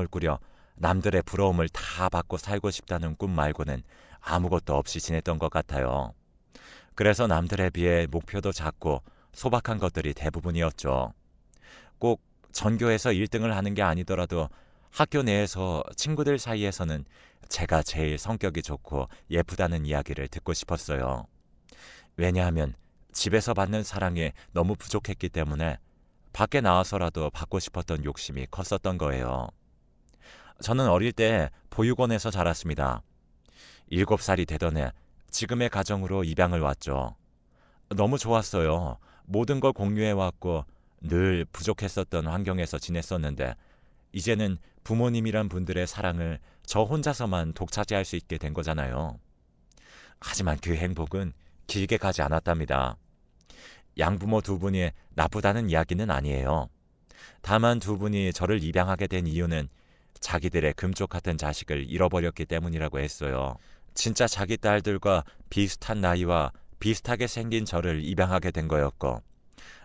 을 꾸려 남들의 부러움을 다 받고 살고 싶다는 꿈 말고는 아무것도 없이 지냈던 것 같아요. 그래서 남들에 비해 목표도 작고 소박한 것들이 대부분이었죠. 꼭 전교에서 1등을 하는 게 아니더라도 학교 내에서 친구들 사이에서는 제가 제일 성격이 좋고 예쁘다는 이야기를 듣고 싶었어요. 왜냐하면 집에서 받는 사랑이 너무 부족했기 때문에 밖에 나와서라도 받고 싶었던 욕심이 컸었던 거예요. 저는 어릴 때 보육원에서 자랐습니다. 일곱 살이 되던 해 지금의 가정으로 입양을 왔죠. 너무 좋았어요. 모든 걸 공유해 왔고 늘 부족했었던 환경에서 지냈었는데 이제는 부모님이란 분들의 사랑을 저 혼자서만 독차지할 수 있게 된 거잖아요. 하지만 그 행복은 길게 가지 않았답니다. 양부모 두 분이 나쁘다는 이야기는 아니에요. 다만 두 분이 저를 입양하게 된 이유는 자기들의 금쪽 같은 자식을 잃어버렸기 때문이라고 했어요. 진짜 자기 딸들과 비슷한 나이와 비슷하게 생긴 저를 입양하게 된 거였고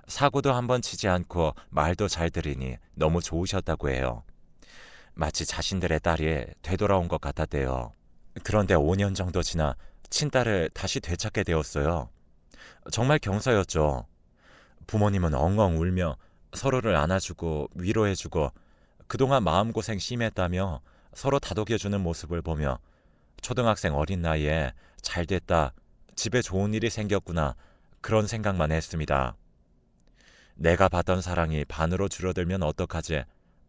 사고도 한 번 치지 않고 말도 잘 들으니 너무 좋으셨다고 해요. 마치 자신들의 딸이 되돌아온 것 같았대요. 그런데 5년 정도 지나 친딸을 다시 되찾게 되었어요. 정말 경사였죠. 부모님은 엉엉 울며 서로를 안아주고 위로해주고 그동안 마음고생 심했다며 서로 다독여주는 모습을 보며 초등학생 어린 나이에 잘 됐다, 집에 좋은 일이 생겼구나, 그런 생각만 했습니다. 내가 받던 사랑이 반으로 줄어들면 어떡하지,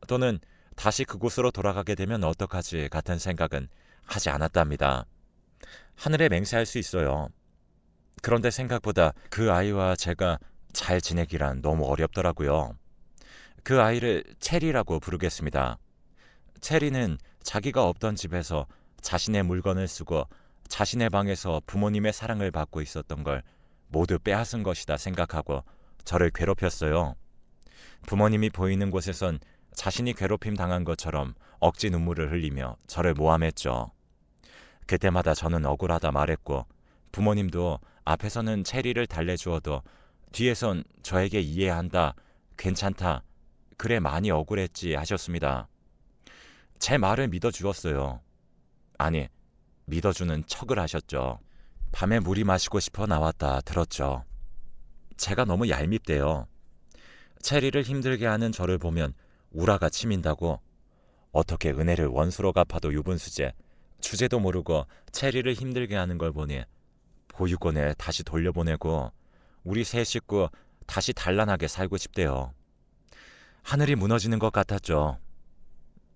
또는 다시 그곳으로 돌아가게 되면 어떡하지 같은 생각은 하지 않았답니다. 하늘에 맹세할 수 있어요. 그런데 생각보다 그 아이와 제가 잘 지내기란 너무 어렵더라고요. 그 아이를 체리라고 부르겠습니다. 체리는 자기가 없던 집에서 자신의 물건을 쓰고 자신의 방에서 부모님의 사랑을 받고 있었던 걸 모두 빼앗은 것이다 생각하고 저를 괴롭혔어요. 부모님이 보이는 곳에선 자신이 괴롭힘 당한 것처럼 억지 눈물을 흘리며 저를 모함했죠. 그때마다 저는 억울하다 말했고 부모님도 앞에서는 체리를 달래주어도 뒤에선 저에게 이해한다, 괜찮다, 그래 많이 억울했지 하셨습니다. 제 말을 믿어주었어요. 아니, 믿어주는 척을 하셨죠. 밤에 물이 마시고 싶어 나왔다 들었죠. 제가 너무 얄밉대요. 체리를 힘들게 하는 저를 보면 우라가 치민다고 어떻게 은혜를 원수로 갚아도 유분수제 주제도 모르고 체리를 힘들게 하는 걸 보니 보육원에 다시 돌려보내고 우리 세 식구 다시 단란하게 살고 싶대요. 하늘이 무너지는 것 같았죠.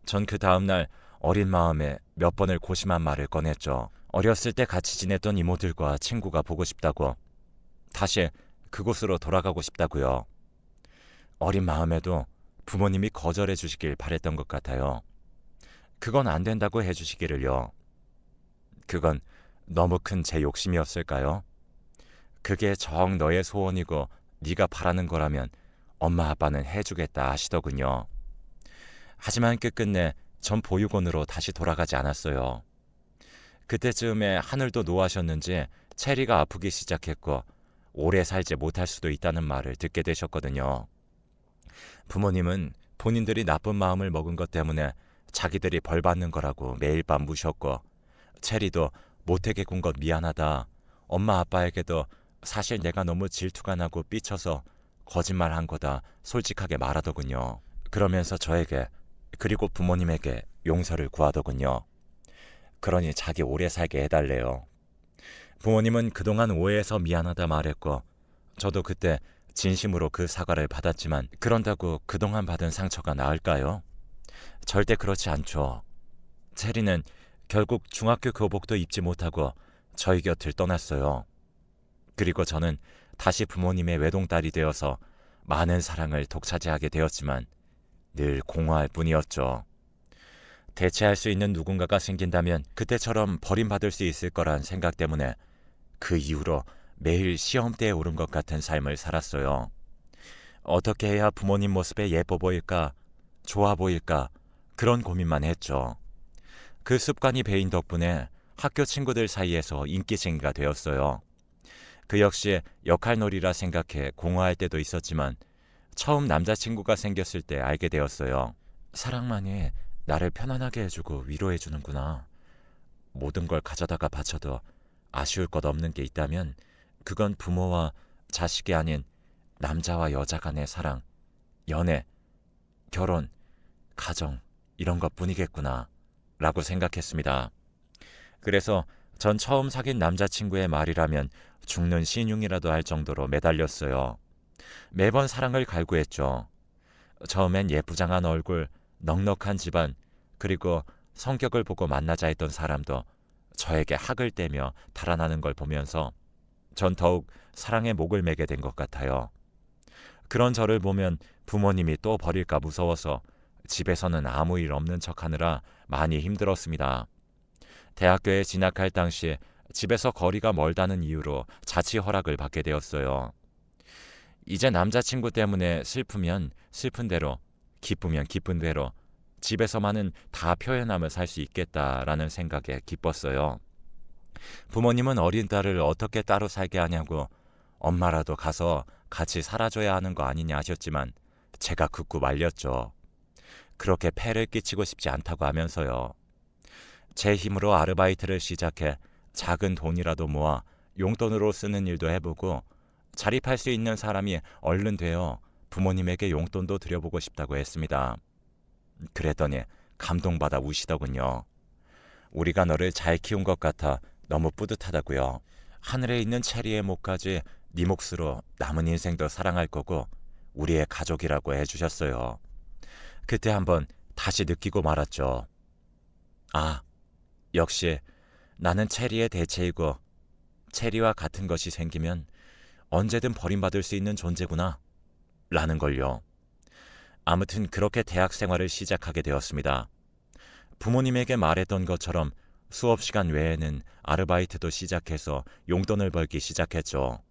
전 그 다음날 어린 마음에 몇 번을 고심한 말을 꺼냈죠. 어렸을 때 같이 지냈던 이모들과 친구가 보고 싶다고. 다시 그곳으로 돌아가고 싶다고요. 어린 마음에도 부모님이 거절해 주시길 바랬던 것 같아요. 그건 안 된다고 해 주시기를요. 그건 너무 큰 제 욕심이었을까요? 그게 정 너의 소원이고 네가 바라는 거라면 엄마 아빠는 해주겠다 하시더군요. 하지만 끝끝내 전 보육원으로 다시 돌아가지 않았어요. 그때쯤에 하늘도 노하셨는지 체리가 아프기 시작했고 오래 살지 못할 수도 있다는 말을 듣게 되셨거든요. 부모님은 본인들이 나쁜 마음을 먹은 것 때문에 자기들이 벌 받는 거라고 매일 밤 무셨고 체리도 못되게 군 것 미안하다. 엄마 아빠에게도 사실 내가 너무 질투가 나고 삐쳐서 거짓말 한 거다 솔직하게 말하더군요. 그러면서 저에게 그리고 부모님에게 용서를 구하더군요. 그러니 자기 오래 살게 해달래요. 부모님은 그동안 오해해서 미안하다 말했고 저도 그때 진심으로 그 사과를 받았지만 그런다고 그동안 받은 상처가 나을까요? 절대 그렇지 않죠. 체리는 결국 중학교 교복도 입지 못하고 저희 곁을 떠났어요. 그리고 저는 다시 부모님의 외동딸이 되어서 많은 사랑을 독차지하게 되었지만 늘 공허할 뿐이었죠. 대체할 수 있는 누군가가 생긴다면 그때처럼 버림받을 수 있을 거란 생각 때문에 그 이후로 매일 시험대에 오른 것 같은 삶을 살았어요. 어떻게 해야 부모님 모습에 예뻐 보일까, 좋아 보일까, 그런 고민만 했죠. 그 습관이 배인 덕분에 학교 친구들 사이에서 인기쟁이가 되었어요. 그 역시 역할놀이라 생각해 공허할 때도 있었지만 처음 남자친구가 생겼을 때 알게 되었어요. 사랑만이 나를 편안하게 해주고 위로해주는구나. 모든 걸 가져다가 바쳐도 아쉬울 것 없는 게 있다면 그건 부모와 자식이 아닌 남자와 여자 간의 사랑, 연애, 결혼, 가정 이런 것 뿐이겠구나 라고 생각했습니다. 그래서 전 처음 사귄 남자친구의 말이라면 죽는 신용이라도 할 정도로 매달렸어요. 매번 사랑을 갈구했죠. 처음엔 예쁘장한 얼굴, 넉넉한 집안, 그리고 성격을 보고 만나자 했던 사람도 저에게 학을 떼며 달아나는 걸 보면서 전 더욱 사랑의 목을 매게 된 것 같아요. 그런 저를 보면 부모님이 또 버릴까 무서워서 집에서는 아무 일 없는 척 하느라 많이 힘들었습니다. 대학교에 진학할 당시 집에서 거리가 멀다는 이유로 자취 허락을 받게 되었어요. 이제 남자친구 때문에 슬프면 슬픈 대로, 기쁘면 기쁜 대로 집에서만은 다 표현하며 살 수 있겠다라는 생각에 기뻤어요. 부모님은 어린 딸을 어떻게 따로 살게 하냐고 엄마라도 가서 같이 살아줘야 하는 거 아니냐 하셨지만 제가 극구 말렸죠. 그렇게 폐를 끼치고 싶지 않다고 하면서요. 제 힘으로 아르바이트를 시작해 작은 돈이라도 모아 용돈으로 쓰는 일도 해보고 자립할 수 있는 사람이 얼른 되어 부모님에게 용돈도 드려보고 싶다고 했습니다. 그랬더니 감동받아 우시더군요. 우리가 너를 잘 키운 것 같아 너무 뿌듯하다고요. 하늘에 있는 체리의 목까지 네 몫으로 남은 인생도 사랑할 거고 우리의 가족이라고 해주셨어요. 그때 한번 다시 느끼고 말았죠. 아, 역시 나는 체리의 대체이고 체리와 같은 것이 생기면 언제든 버림받을 수 있는 존재구나. 라는 걸요. 아무튼 그렇게 대학 생활을 시작하게 되었습니다. 부모님에게 말했던 것처럼 수업 시간 외에는 아르바이트도 시작해서 용돈을 벌기 시작했죠.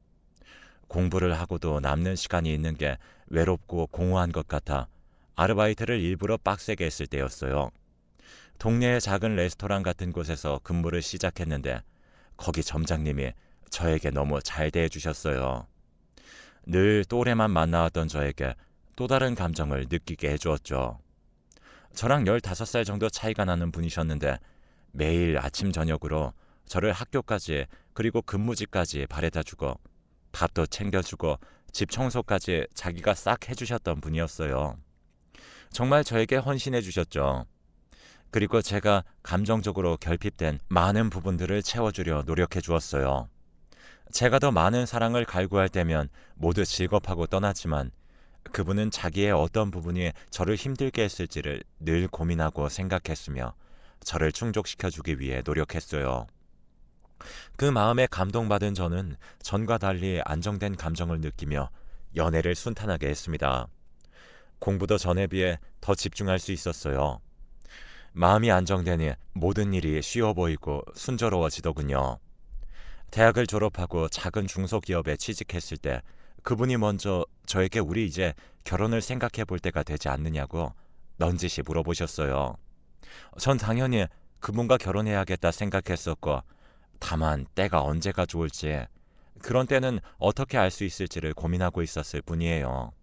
공부를 하고도 남는 시간이 있는 게 외롭고 공허한 것 같아 아르바이트를 일부러 빡세게 했을 때였어요. 동네의 작은 레스토랑 같은 곳에서 근무를 시작했는데 거기 점장님이 저에게 너무 잘 대해 주셨어요. 늘 또래만 만나왔던 저에게 또 다른 감정을 느끼게 해주었죠. 저랑 15살 정도 차이가 나는 분이셨는데 매일 아침 저녁으로 저를 학교까지 그리고 근무지까지 바래다 주고 밥도 챙겨주고 집 청소까지 자기가 싹 해주셨던 분이었어요. 정말 저에게 헌신해 주셨죠. 그리고 제가 감정적으로 결핍된 많은 부분들을 채워주려 노력해 주었어요. 제가 더 많은 사랑을 갈구할 때면 모두 즐겁하고 떠났지만 그분은 자기의 어떤 부분이 저를 힘들게 했을지를 늘 고민하고 생각했으며 저를 충족시켜 주기 위해 노력했어요. 그 마음에 감동받은 저는 전과 달리 안정된 감정을 느끼며 연애를 순탄하게 했습니다. 공부도 전에 비해 더 집중할 수 있었어요. 마음이 안정되니 모든 일이 쉬워 보이고 순조로워지더군요. 대학을 졸업하고 작은 중소기업에 취직했을 때 그분이 먼저 저에게 우리 이제 결혼을 생각해 볼 때가 되지 않느냐고 넌지시 물어보셨어요. 전 당연히 그분과 결혼해야겠다 생각했었고 다만 때가 언제가 좋을지 그런 때는 어떻게 알 수 있을지를 고민하고 있었을 뿐이에요.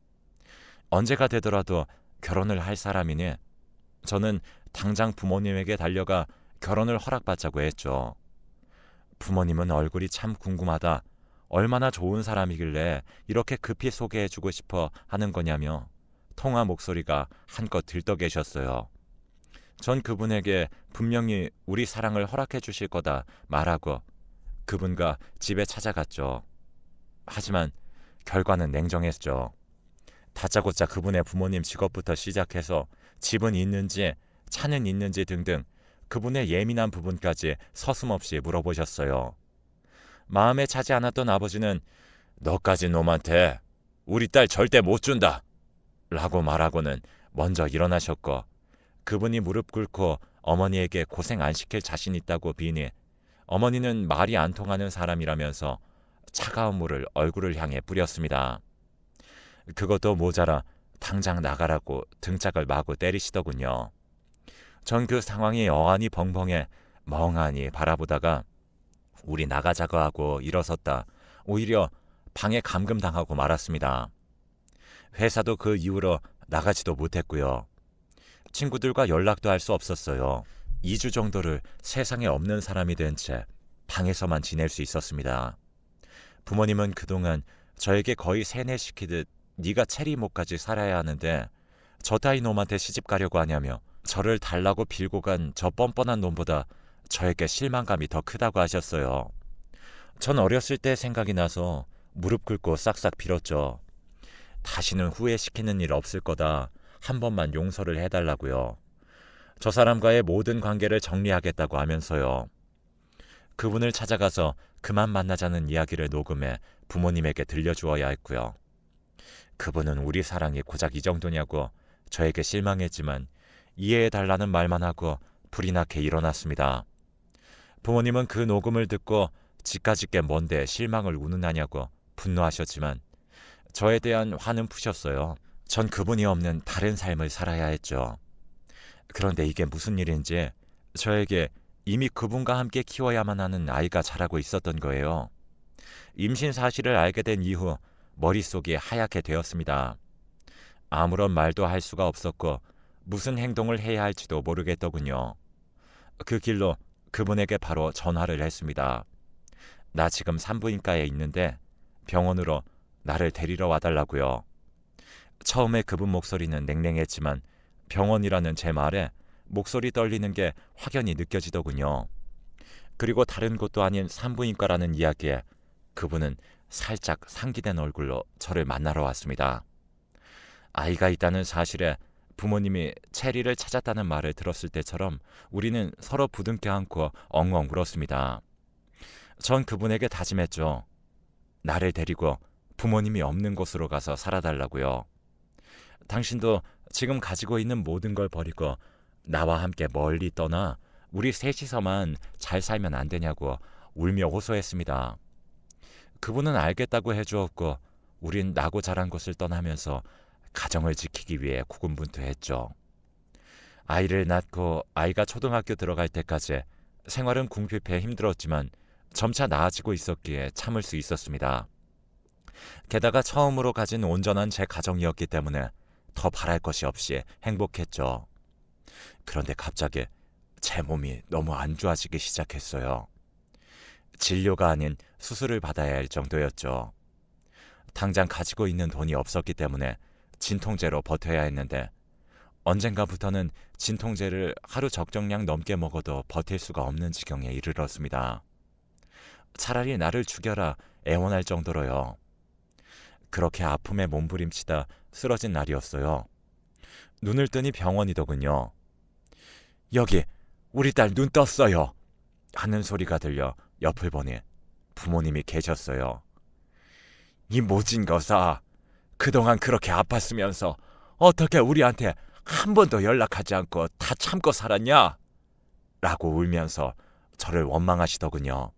언제가 되더라도 결혼을 할 사람이니 저는 당장 부모님에게 달려가 결혼을 허락받자고 했죠. 부모님은 얼굴이 참 궁금하다. 얼마나 좋은 사람이길래 이렇게 급히 소개해주고 싶어 하는 거냐며 통화 목소리가 한껏 들떠 계셨어요. 전 그분에게 분명히 우리 사랑을 허락해 주실 거다 말하고 그분과 집에 찾아갔죠. 하지만 결과는 냉정했죠. 다짜고짜 그분의 부모님 직업부터 시작해서 집은 있는지 차는 있는지 등등 그분의 예민한 부분까지 서슴없이 물어보셨어요. 마음에 차지 않았던 아버지는 너까지 놈한테 우리 딸 절대 못 준다. 라고 말하고는 먼저 일어나셨고 그분이 무릎 꿇고 어머니에게 고생 안 시킬 자신 있다고 비니 어머니는 말이 안 통하는 사람이라면서 차가운 물을 얼굴을 향해 뿌렸습니다. 그것도 모자라 당장 나가라고 등짝을 마구 때리시더군요. 전 그 상황이 어안이 벙벙해 멍하니 바라보다가 우리 나가자고 하고 일어섰다. 오히려 방에 감금당하고 말았습니다. 회사도 그 이후로 나가지도 못했고요. 친구들과 연락도 할 수 없었어요. 2주 정도를 세상에 없는 사람이 된 채 방에서만 지낼 수 있었습니다. 부모님은 그동안 저에게 거의 세뇌시키듯 네가 체리 목까지 살아야 하는데 저 따위 놈한테 시집 가려고 하냐며 저를 달라고 빌고 간 저 뻔뻔한 놈보다 저에게 실망감이 더 크다고 하셨어요. 전 어렸을 때 생각이 나서 무릎 꿇고 싹싹 빌었죠. 다시는 후회시키는 일 없을 거다. 한 번만 용서를 해달라고요. 저 사람과의 모든 관계를 정리하겠다고 하면서요. 그분을 찾아가서 그만 만나자는 이야기를 녹음해 부모님에게 들려주어야 했고요. 그분은 우리 사랑이 고작 이 정도냐고 저에게 실망했지만 이해해달라는 말만 하고 불이 나게 일어났습니다. 부모님은 그 녹음을 듣고 지까짓 게 뭔데 실망을 운운하냐고 분노하셨지만 저에 대한 화는 푸셨어요. 전 그분이 없는 다른 삶을 살아야 했죠. 그런데 이게 무슨 일인지 저에게 이미 그분과 함께 키워야만 하는 아이가 자라고 있었던 거예요. 임신 사실을 알게 된 이후 머릿속이 하얗게 되었습니다. 아무런 말도 할 수가 없었고 무슨 행동을 해야 할지도 모르겠더군요. 그 길로 그분에게 바로 전화를 했습니다. 나 지금 산부인과에 있는데 병원으로 나를 데리러 와달라고요. 처음에 그분 목소리는 냉랭했지만 병원이라는 제 말에 목소리 떨리는 게 확연히 느껴지더군요. 그리고 다른 곳도 아닌 산부인과라는 이야기에 그분은 살짝 상기된 얼굴로 저를 만나러 왔습니다. 아이가 있다는 사실에 부모님이 체리를 찾았다는 말을 들었을 때처럼 우리는 서로 부둥켜 안고 엉엉 울었습니다. 전 그분에게 다짐했죠. 나를 데리고 부모님이 없는 곳으로 가서 살아달라고요. 당신도 지금 가지고 있는 모든 걸 버리고 나와 함께 멀리 떠나 우리 셋이서만 잘 살면 안 되냐고 울며 호소했습니다. 그분은 알겠다고 해주었고 우린 나고 자란 곳을 떠나면서 가정을 지키기 위해 고군분투했죠. 아이를 낳고 아이가 초등학교 들어갈 때까지 생활은 궁핍해 힘들었지만 점차 나아지고 있었기에 참을 수 있었습니다. 게다가 처음으로 가진 온전한 제 가정이었기 때문에 더 바랄 것이 없이 행복했죠. 그런데 갑자기 제 몸이 너무 안 좋아지기 시작했어요. 진료가 아닌 수술을 받아야 할 정도였죠. 당장 가지고 있는 돈이 없었기 때문에 진통제로 버텨야 했는데 언젠가부터는 진통제를 하루 적정량 넘게 먹어도 버틸 수가 없는 지경에 이르렀습니다. 차라리 나를 죽여라 애원할 정도로요. 그렇게 아픔에 몸부림치다 쓰러진 날이었어요. 눈을 뜨니 병원이더군요. 여기 우리 딸 눈 떴어요. 하는 소리가 들려 옆을 보니 부모님이 계셨어요. 이 모진 거사 그동안 그렇게 아팠으면서 어떻게 우리한테 한 번도 연락하지 않고 다 참고 살았냐? 라고 울면서 저를 원망하시더군요.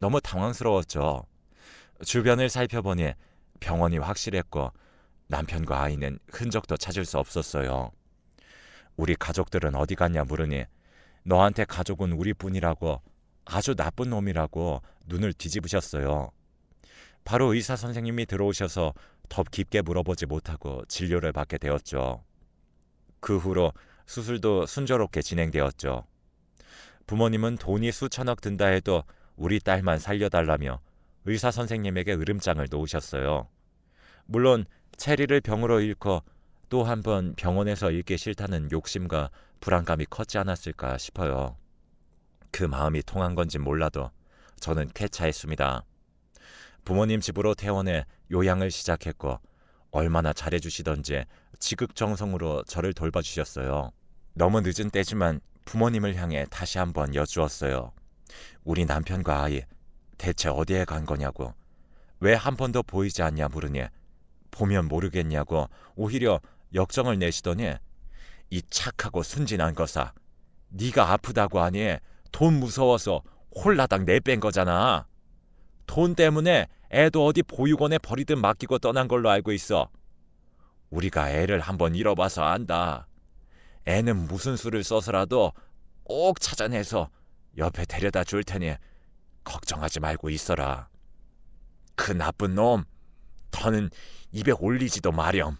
너무 당황스러웠죠. 주변을 살펴보니 병원이 확실했고 남편과 아이는 흔적도 찾을 수 없었어요. 우리 가족들은 어디 갔냐 물으니 너한테 가족은 우리뿐이라고 아주 나쁜 놈이라고 눈을 뒤집으셨어요. 바로 의사 선생님이 들어오셔서 더 깊게 물어보지 못하고 진료를 받게 되었죠. 그 후로 수술도 순조롭게 진행되었죠. 부모님은 돈이 수천억 든다 해도 우리 딸만 살려달라며 의사 선생님에게 으름장을 놓으셨어요. 물론 체리를 병으로 잃고 또 한 번 병원에서 잃기 싫다는 욕심과 불안감이 컸지 않았을까 싶어요. 그 마음이 통한 건지 몰라도 저는 쾌차했습니다. 부모님 집으로 퇴원해 요양을 시작했고 얼마나 잘해주시던지 지극정성으로 저를 돌봐주셨어요. 너무 늦은 때지만 부모님을 향해 다시 한번 여쭈었어요. 우리 남편과 아이 대체 어디에 간 거냐고 왜 한 번도 보이지 않냐 물으니 보면 모르겠냐고 오히려 역정을 내시더니 이 착하고 순진한 거사 네가 아프다고 하니 돈 무서워서 홀라당 내뺀 거잖아. 돈 때문에 애도 어디 보육원에 버리듯 맡기고 떠난 걸로 알고 있어. 우리가 애를 한번 잃어봐서 안다. 애는 무슨 수를 써서라도 꼭 찾아내서 옆에 데려다 줄 테니 걱정하지 말고 있어라. 그 나쁜 놈, 더는 입에 올리지도 마렴.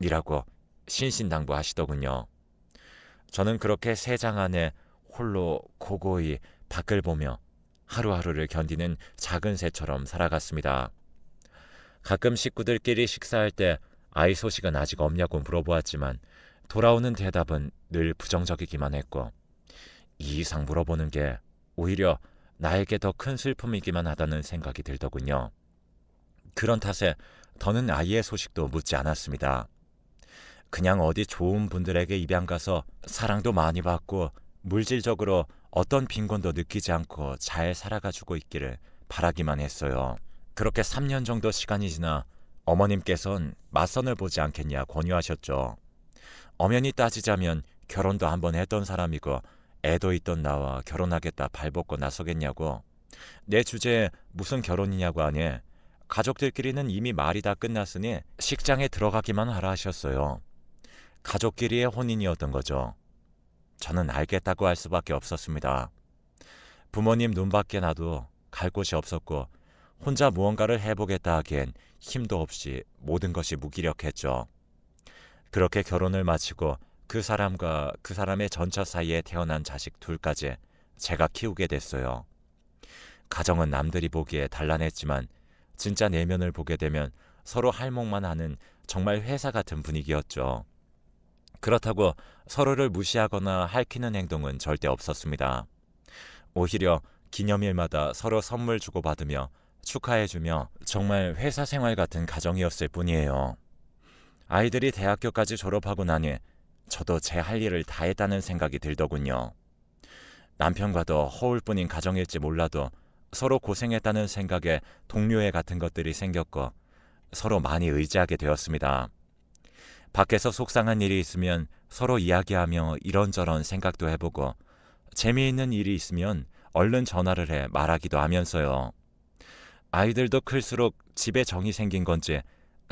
이라고 신신당부하시더군요. 저는 그렇게 세 장 안에 홀로 고고히 밖을 보며 하루하루를 견디는 작은 새처럼 살아갔습니다. 가끔 식구들끼리 식사할 때 아이 소식은 아직 없냐고 물어보았지만 돌아오는 대답은 늘 부정적이기만 했고 이 이상 물어보는 게 오히려 나에게 더 큰 슬픔이기만 하다는 생각이 들더군요. 그런 탓에 더는 아이의 소식도 묻지 않았습니다. 그냥 어디 좋은 분들에게 입양 가서 사랑도 많이 받고 물질적으로 어떤 빈곤도 느끼지 않고 잘 살아가지고 있기를 바라기만 했어요. 그렇게 3년 정도 시간이 지나 어머님께선 맞선을 보지 않겠냐 권유하셨죠. 엄연히 따지자면 결혼도 한번 했던 사람이고 애도 있던 나와 결혼하겠다 발벗고 나서겠냐고 내 주제에 무슨 결혼이냐고 하니 가족들끼리는 이미 말이 다 끝났으니 식장에 들어가기만 하라 하셨어요. 가족끼리의 혼인이었던 거죠. 저는 알겠다고 할 수밖에 없었습니다. 부모님 눈밖에 나도 갈 곳이 없었고 혼자 무언가를 해보겠다 하기엔 힘도 없이 모든 것이 무기력했죠. 그렇게 결혼을 마치고 그 사람과 그 사람의 전처 사이에 태어난 자식 둘까지 제가 키우게 됐어요. 가정은 남들이 보기에 단란했지만 진짜 내면을 보게 되면 서로 할목만 하는 정말 회사 같은 분위기였죠. 그렇다고 서로를 무시하거나 할퀴는 행동은 절대 없었습니다. 오히려 기념일마다 서로 선물 주고받으며 축하해주며 정말 회사 생활 같은 가정이었을 뿐이에요. 아이들이 대학교까지 졸업하고 나니 저도 제 할 일을 다 했다는 생각이 들더군요. 남편과도 허울뿐인 가정일지 몰라도 서로 고생했다는 생각에 동료애 같은 것들이 생겼고 서로 많이 의지하게 되었습니다. 밖에서 속상한 일이 있으면 서로 이야기하며 이런저런 생각도 해보고 재미있는 일이 있으면 얼른 전화를 해 말하기도 하면서요. 아이들도 클수록 집에 정이 생긴 건지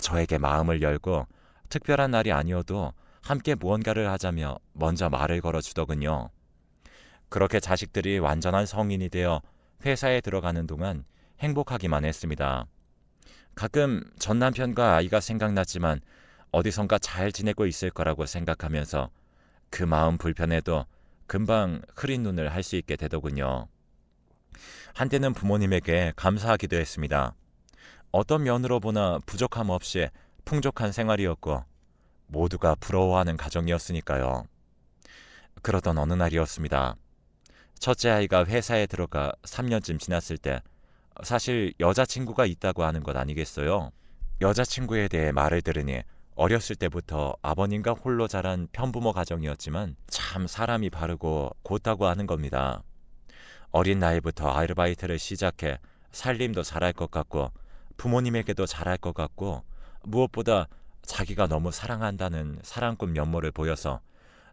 저에게 마음을 열고 특별한 날이 아니어도 함께 무언가를 하자며 먼저 말을 걸어주더군요. 그렇게 자식들이 완전한 성인이 되어 회사에 들어가는 동안 행복하기만 했습니다. 가끔 전 남편과 아이가 생각났지만 어디선가 잘 지내고 있을 거라고 생각하면서 그 마음 불편해도 금방 흐린 눈을 할 수 있게 되더군요. 한때는 부모님에게 감사하기도 했습니다. 어떤 면으로 보나 부족함 없이 풍족한 생활이었고 모두가 부러워하는 가정이었으니까요. 그러던 어느 날이었습니다. 첫째 아이가 회사에 들어가 3년쯤 지났을 때 사실 여자친구가 있다고 하는 것 아니겠어요? 여자친구에 대해 말을 들으니 어렸을 때부터 아버님과 홀로 자란 편부모 가정이었지만 참 사람이 바르고 곧다고 하는 겁니다. 어린 나이부터 아르바이트를 시작해 살림도 잘할 것 같고 부모님에게도 잘할 것 같고 무엇보다 자기가 너무 사랑한다는 사랑꾼 면모를 보여서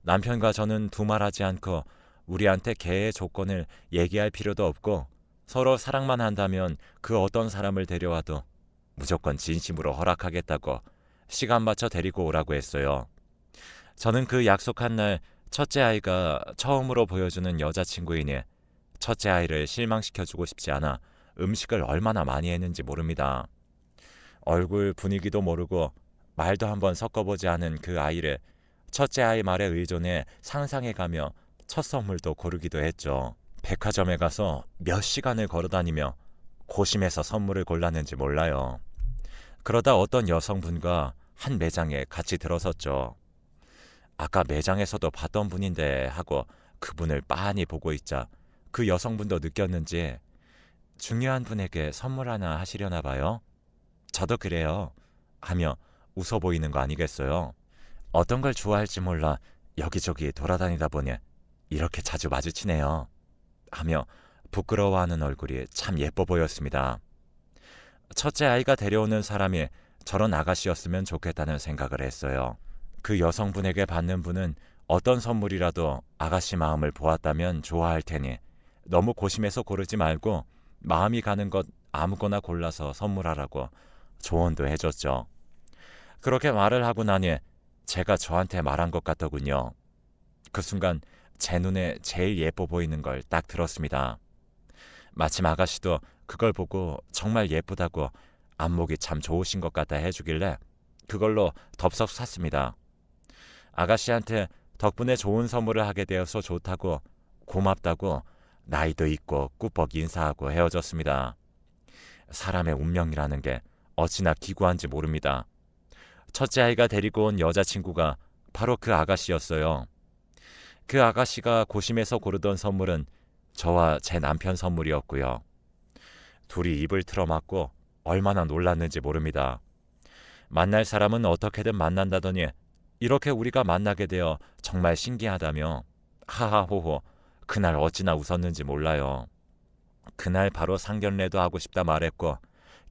남편과 저는 두말하지 않고 우리한테 개의 조건을 얘기할 필요도 없고 서로 사랑만 한다면 그 어떤 사람을 데려와도 무조건 진심으로 허락하겠다고 시간 맞춰 데리고 오라고 했어요. 저는 그 약속한 날 첫째 아이가 처음으로 보여주는 여자친구이니 첫째 아이를 실망시켜주고 싶지 않아 음식을 얼마나 많이 했는지 모릅니다. 얼굴 분위기도 모르고 말도 한번 섞어보지 않은 그 아이를 첫째 아이 말에 의존해 상상해가며 첫 선물도 고르기도 했죠. 백화점에 가서 몇 시간을 걸어다니며 고심해서 선물을 골랐는지 몰라요. 그러다 어떤 여성분과 한 매장에 같이 들어섰죠. 아까 매장에서도 봤던 분인데 하고 그분을 빤히 보고 있자 그 여성분도 느꼈는지 중요한 분에게 선물 하나 하시려나 봐요. 저도 그래요. 하며 웃어 보이는 거 아니겠어요? 어떤 걸 좋아할지 몰라 여기저기 돌아다니다 보니 이렇게 자주 마주치네요. 하며 부끄러워하는 얼굴이 참 예뻐 보였습니다. 첫째 아이가 데려오는 사람이 저런 아가씨였으면 좋겠다는 생각을 했어요. 그 여성분에게 받는 분은 어떤 선물이라도 아가씨 마음을 보았다면 좋아할 테니 너무 고심해서 고르지 말고 마음이 가는 것 아무거나 골라서 선물하라고 조언도 해줬죠. 그렇게 말을 하고 나니 제가 저한테 말한 것 같더군요. 그 순간 제 눈에 제일 예뻐 보이는 걸 딱 들었습니다. 마침 아가씨도 그걸 보고 정말 예쁘다고 안목이 참 좋으신 것 같다 해주길래 그걸로 덥석 샀습니다. 아가씨한테 덕분에 좋은 선물을 하게 되어서 좋다고 고맙다고 나이도 있고 꾸벅 인사하고 헤어졌습니다. 사람의 운명이라는 게 어찌나 기구한지 모릅니다. 첫째 아이가 데리고 온 여자친구가 바로 그 아가씨였어요. 그 아가씨가 고심해서 고르던 선물은 저와 제 남편 선물이었고요. 둘이 입을 틀어막고 얼마나 놀랐는지 모릅니다. 만날 사람은 어떻게든 만난다더니 이렇게 우리가 만나게 되어 정말 신기하다며 하하호호 그날 어찌나 웃었는지 몰라요. 그날 바로 상견례도 하고 싶다 말했고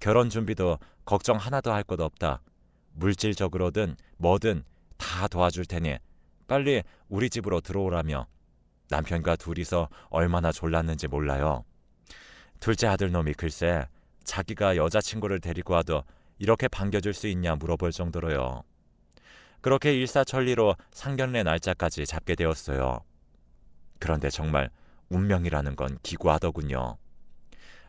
결혼 준비도 걱정 하나도 할 것 없다. 물질적으로든 뭐든 다 도와줄 테니 빨리 우리 집으로 들어오라며 남편과 둘이서 얼마나 졸랐는지 몰라요. 둘째 아들 놈이 글쎄 자기가 여자친구를 데리고 와도 이렇게 반겨줄 수 있냐 물어볼 정도로요. 그렇게 일사천리로 상견례 날짜까지 잡게 되었어요. 그런데 정말 운명이라는 건 기구하더군요.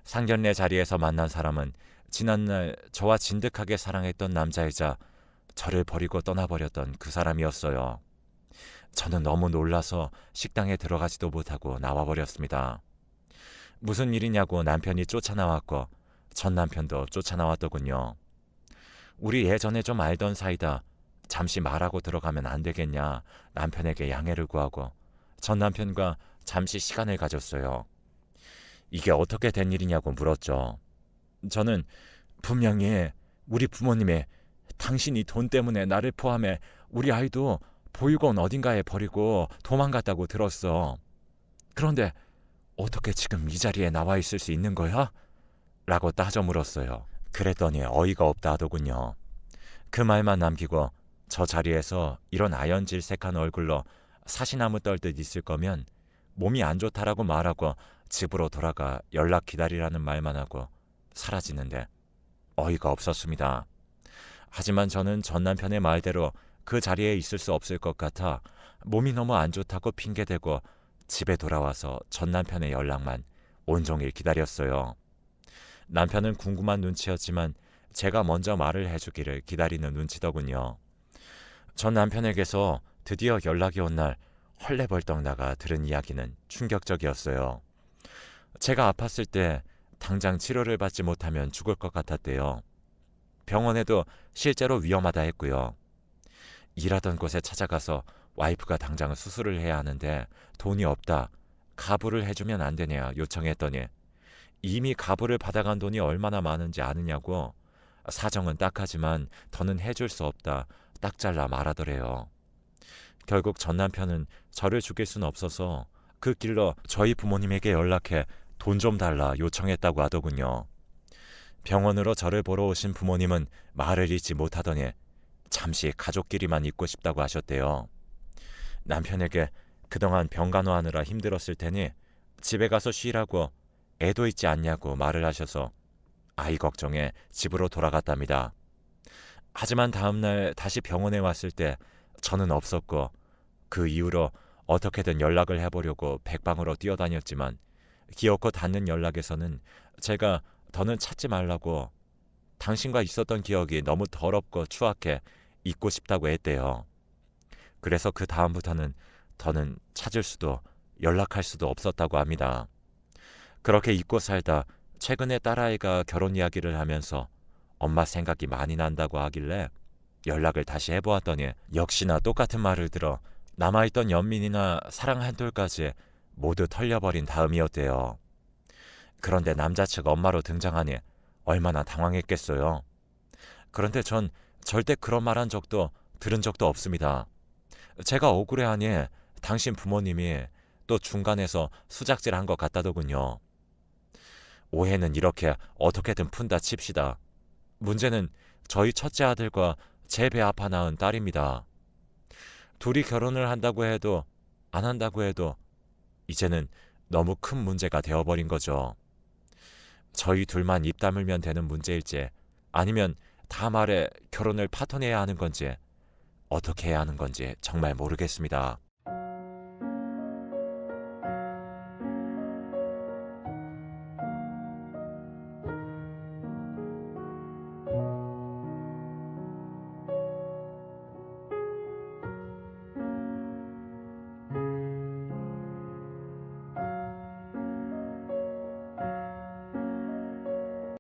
상견례 자리에서 만난 사람은 지난날 저와 진득하게 사랑했던 남자이자 저를 버리고 떠나버렸던 그 사람이었어요. 저는 너무 놀라서 식당에 들어가지도 못하고 나와버렸습니다. 무슨 일이냐고 남편이 쫓아나왔고 전 남편도 쫓아나왔더군요. 우리 예전에 좀 알던 사이다. 잠시 말하고 들어가면 안 되겠냐 남편에게 양해를 구하고 전 남편과 잠시 시간을 가졌어요. 이게 어떻게 된 일이냐고 물었죠. 저는 분명히 우리 부모님이 당신이 돈 때문에 나를 포함해 우리 아이도 보육원 어딘가에 버리고 도망갔다고 들었어. 그런데 어떻게 지금 이 자리에 나와 있을 수 있는 거야? 라고 따져 물었어요. 그랬더니 어이가 없다 하더군요. 그 말만 남기고 저 자리에서 이런 아연질색한 얼굴로 사시나무 떨듯 있을 거면 몸이 안 좋다라고 말하고 집으로 돌아가 연락 기다리라는 말만 하고 사라지는데 어이가 없었습니다. 하지만 저는 전 남편의 말대로 그 자리에 있을 수 없을 것 같아 몸이 너무 안 좋다고 핑계대고 집에 돌아와서 전 남편의 연락만 온종일 기다렸어요. 남편은 궁금한 눈치였지만 제가 먼저 말을 해주기를 기다리는 눈치더군요. 전 남편에게서 드디어 연락이 온 날 헐레벌떡 나가 들은 이야기는 충격적이었어요. 제가 아팠을 때 당장 치료를 받지 못하면 죽을 것 같았대요. 병원에도 실제로 위험하다 했고요. 일하던 곳에 찾아가서 와이프가 당장 수술을 해야 하는데 돈이 없다. 가부를 해주면 안 되냐 요청했더니 이미 가부를 받아간 돈이 얼마나 많은지 아느냐고 사정은 딱하지만 더는 해줄 수 없다. 딱 잘라 말하더래요. 결국 전 남편은 저를 죽일 수는 없어서 그 길로 저희 부모님에게 연락해 돈 좀 달라 요청했다고 하더군요. 병원으로 저를 보러 오신 부모님은 말을 잇지 못하더니 잠시 가족끼리만 있고 싶다고 하셨대요. 남편에게 그동안 병간호하느라 힘들었을 테니 집에 가서 쉬라고 애도 있지 않냐고 말을 하셔서 아이 걱정에 집으로 돌아갔답니다. 하지만 다음날 다시 병원에 왔을 때 저는 없었고 그 이후로 어떻게든 연락을 해보려고 백방으로 뛰어다녔지만 기어코 닿는 연락에서는 제가 더는 찾지 말라고 당신과 있었던 기억이 너무 더럽고 추악해 잊고 싶다고 했대요. 그래서 그 다음부터는 더는 찾을 수도 연락할 수도 없었다고 합니다. 그렇게 잊고 살다 최근에 딸아이가 결혼 이야기를 하면서 엄마 생각이 많이 난다고 하길래 연락을 다시 해보았더니 역시나 똑같은 말을 들어 남아있던 연민이나 사랑 한 돌까지 모두 털려버린 다음이었대요. 그런데 남자 측 엄마로 등장하니 얼마나 당황했겠어요. 그런데 전 절대 그런 말 한 적도 들은 적도 없습니다. 제가 억울해하니 당신 부모님이 또 중간에서 수작질 한 것 같다더군요. 오해는 이렇게 어떻게든 푼다 칩시다. 문제는 저희 첫째 아들과 제 배 아파 낳은 딸입니다. 둘이 결혼을 한다고 해도 안 한다고 해도 이제는 너무 큰 문제가 되어버린 거죠. 저희 둘만 입 다물면 되는 문제일지 아니면 다 말해 결혼을 파토내야 하는 건지 어떻게 해야 하는 건지 정말 모르겠습니다.